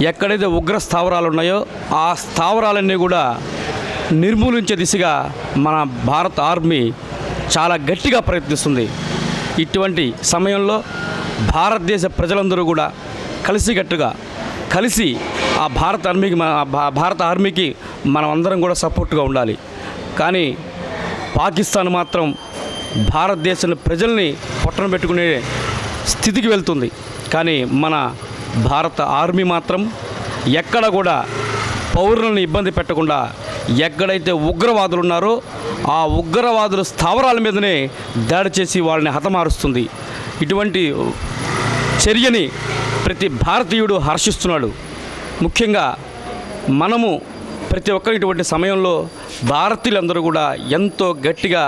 ఎక్కడైతే ఉగ్ర స్థావరాలు ఉన్నాయో ఆ స్థావరాలన్నీ కూడా నిర్మూలించే దిశగా మన భారత ఆర్మీ చాలా గట్టిగా ప్రయత్నిస్తుంది. ఇటువంటి సమయంలో భారతదేశ ప్రజలందరూ కూడా కలిసికట్టుగా కలిసి ఆ భారత ఆర్మీకి మన భా- భారత ఆర్మీకి మనం అందరం కూడా సపోర్ట్గా ఉండాలి. కానీ పాకిస్తాన్ మాత్రం భారతదేశం ప్రజల్ని పొట్టన పెట్టుకునే స్థితికి వెళ్తుంది. కానీ మన భారత ఆర్మీ మాత్రం ఎక్కడ కూడా పౌరులను ఇబ్బంది పెట్టకుండా ఎక్కడైతే ఉగ్రవాదులు ఉన్నారో ఆ ఉగ్రవాదుల స్థావరాల మీదనే దాడి చేసి వాళ్ళని హతమారుస్తుంది. ఇటువంటి చర్యని ప్రతి భారతీయుడు హర్షిస్తున్నాడు. ముఖ్యంగా మనము ప్రతి ఒక్కరి ఇటువంటి సమయంలో భారతీయులందరూ కూడా ఎంతో గట్టిగా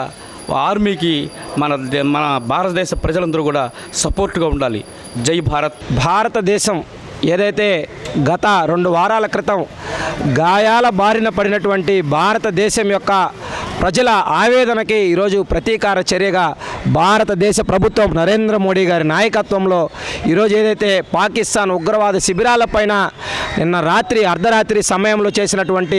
ఆర్మీకి మన దే- మన భారతదేశ ప్రజలందరూ కూడా సపోర్ట్గా ఉండాలి. జై భారత్. భారతదేశం ఏదైతే గత రెండు వారాల క్రితం గాయాల బారిన పడినటువంటి భారతదేశం యొక్క ప్రజల ఆవేదనకి ఈరోజు ప్రతీకార చర్యగా భారతదేశ ప్రభుత్వం నరేంద్ర మోడీ గారి నాయకత్వంలో ఈరోజు ఏదైతే పాకిస్తాన్ ఉగ్రవాద శిబిరాలపైన నిన్న రాత్రి అర్ధరాత్రి సమయంలో చేసినటువంటి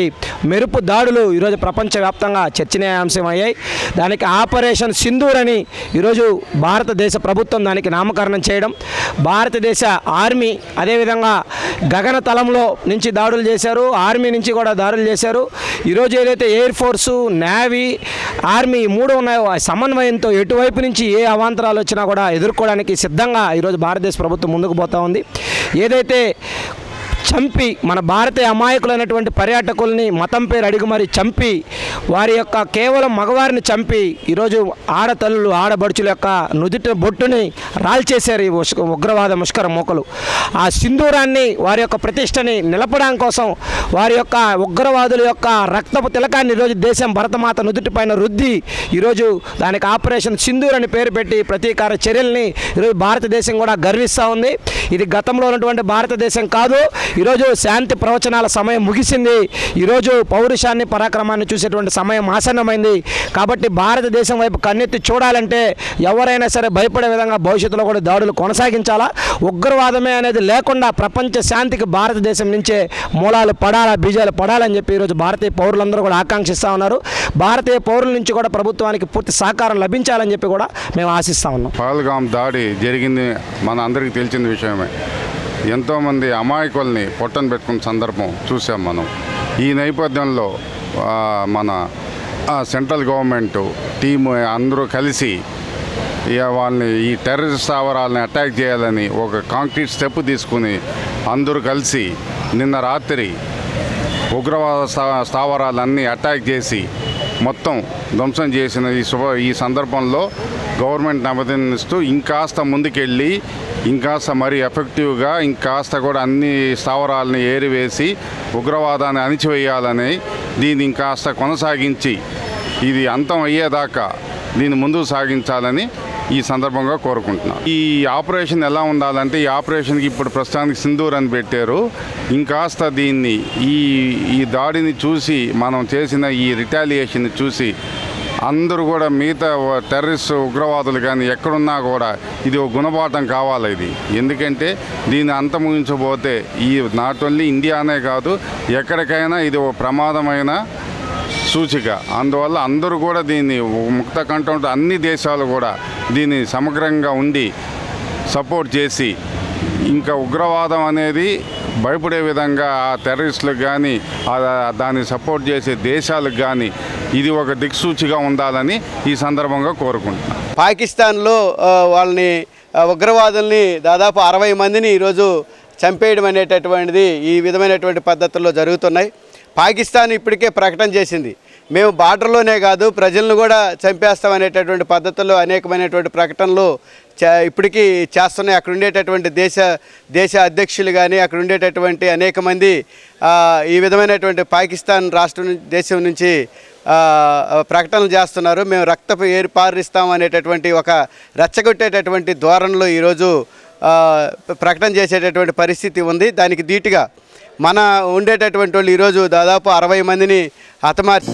మెరుపు దాడులు ఈరోజు ప్రపంచవ్యాప్తంగా చర్చనీయాంశం అయ్యాయి దానికి ఆపరేషన్ సింధూర్ అని ఈరోజు భారతదేశ ప్రభుత్వం దానికి నామకరణం చేయడం. భారతదేశ ఆర్మీ అదేవిధంగా గగనతలంలో నుంచి దాడులు చేశారు. ఆర్మీ నుంచి కూడా దాడులు చేశారు. ఈరోజు ఏదైతే ఎయిర్ ఫోర్సు నేవీ ఆర్మీ మూడు ఉన్నాయో. సమన్వయంతో ఎటువైపు నుంచి ఏ అవాంతరాలు వచ్చినా కూడా ఎదుర్కోవడానికి సిద్ధంగా ఈరోజు భారతదేశ ప్రభుత్వం ముందుకు పోతా ఉంది. ఏదైతే చంపి మన భారతీయ అమాయకులైనటువంటి పర్యాటకుల్ని మతం పేరు అడిగి మరి చంపి వారి యొక్క కేవలం మగవారిని చంపి ఈరోజు ఆడతల్లులు ఆడబడుచుల యొక్క నుదుటి బొట్టుని రాల్చేశారు ఈ ఉష్- ఉగ్రవాద ముష్కర మూకలు. ఆ సింధూరాన్ని వారి యొక్క ప్రతిష్టని నిలపడం కోసం వారి యొక్క ఉగ్రవాదుల యొక్క రక్తపు తిలకాన్ని ఈరోజు దేశం భరతమాత నుదుటిపైన రుద్ది ఈరోజు దానికి ఆపరేషన్ సింధూర్ అని పేరు పెట్టి ప్రతీకార చర్యల్ని ఈరోజు భారతదేశం కూడా గర్విస్తూ ఉంది. ఇది గతంలో ఉన్నటువంటి భారతదేశం కాదు ఈరోజు శాంతి ప్రవచనాల సమయం ముగిసింది. ఈరోజు పౌరుషాన్ని పరాక్రమాన్ని చూసేటువంటి సమయం ఆసన్నమైంది. కాబట్టి భారతదేశం వైపు కన్నెత్తి చూడాలంటే ఎవరైనా సరే భయపడే విధంగా భవిష్యత్తులో కూడా దాడులు కొనసాగించాలా? ఉగ్రవాదమే అనేది లేకుండా ప్రపంచ శాంతికి భారతదేశం నుంచే మూలాలు పడాలా బీజాలు పడాలని చెప్పి ఈరోజు భారతీయ పౌరులందరూ కూడా ఆకాంక్షిస్తూ ఉన్నారు. భారతీయ పౌరుల నుంచి కూడా ప్రభుత్వానికి పూర్తి సహకారం లభించాలని చెప్పి కూడా మేము ఆశిస్తా ఉన్నాం. పహల్గాం దాడి జరిగింది మన అందరికీ తెలిసిన విషయమే. ఎంతోమంది అమాయకుల్ని పొట్టను పెట్టుకున్న సందర్భం చూసాం మనం. ఈ నేపథ్యంలో మన సెంట్రల్ గవర్నమెంట్ టీము అందరూ కలిసి ఇక వాళ్ళని ఈ టెర్రరిస్ట్ స్థావరాలని అటాక్ చేయాలని ఒక కాంక్రీట్ స్టెప్ తీసుకుని అందరూ కలిసి నిన్న రాత్రి ఉగ్రవాద స్థా- స్థావరాలన్నీ అటాక్ చేసి మొత్తం ధ్వంసం చేసిన ఈ శుభ ఈ సందర్భంలో గవర్నమెంట్ అభినందిస్తూ ఇంకాస్త ముందుకెళ్ళి ఇంకాస్త మరీ ఎఫెక్టివ్గా ఇంకాస్త కూడా అన్ని స్థావరాలని ఏరివేసి ఉగ్రవాదాన్ని అణిచివేయాలని దీన్ని ఇంకాస్త కొనసాగించి ఇది అంతం అయ్యేదాకా దీన్ని ముందుకు సాగించాలని ఈ సందర్భంగా కోరుకుంటున్నాను. ఈ ఆపరేషన్ ఎలా ఉండాలంటే ఈ ఆపరేషన్కి ఇప్పుడు ప్రస్తుతానికి సింధూర్ అని పెట్టారు. ఇంకాస్త దీన్ని ఈ ఈ దాడిని చూసి మనం చేసిన ఈ రిటాలియేషన్ చూసి అందరూ కూడా మిగతా టెర్రరిస్ట్ ఉగ్రవాదులు కానీ ఎక్కడున్నా కూడా ఇది ఒక గుణపాఠం కావాలి ఇది. ఎందుకంటే దీన్ని అంతముగించబోతే ఈ నాట్ ఓన్లీ ఇండియానే కాదు ఎక్కడికైనా ఇది ఒక ప్రమాదమైన సూచిక. అందువల్ల అందరూ కూడా దీన్ని ముక్త కంఠంతో అన్ని దేశాలు కూడా దీన్ని సమగ్రంగా ఉండి సపోర్ట్ చేసి ఇంకా ఉగ్రవాదం అనేది భయపడే విధంగా ఆ టెర్రరిస్టులకు కానీ దాన్ని సపోర్ట్ చేసే దేశాలకు కానీ ఇది ఒక దిక్సూచిగా ఉండాలని ఈ సందర్భంగా కోరుకుంటున్నాను. పాకిస్తాన్లో వాళ్ళని ఉగ్రవాదుల్ని దాదాపు అరవై మందిని ఈరోజు చంపేయడం అనేటటువంటిది ఈ విధమైనటువంటి పద్ధతుల్లో జరుగుతున్నాయి. పాకిస్తాన్ ఇప్పటికే ప్రకటన చేసింది. మేము బార్డర్లోనే కాదు ప్రజలను కూడా చంపేస్తామనేటటువంటి పద్ధతుల్లో అనేకమైనటువంటి ప్రకటనలు చే ఇప్పటికీ చేస్తున్నాయి. అక్కడ ఉండేటటువంటి దేశ దేశ అధ్యక్షులు కానీ అక్కడ ఉండేటటువంటి అనేక మంది ఈ విధమైనటువంటి పాకిస్తాన్ రాష్ట్రం దేశం నుంచి ప్రకటనలు చేస్తున్నారు. మేము రక్తపు ఏరి పారిస్తాం అనేటటువంటి ఒక రెచ్చగొట్టేటటువంటి ధోరణిలో ఈరోజు ప్రకటన చేసేటటువంటి పరిస్థితి ఉంది. దానికి ధీటుగా మన ఉండేటటువంటి వాళ్ళు ఈరోజు దాదాపు అరవై మందిని హతమార్చి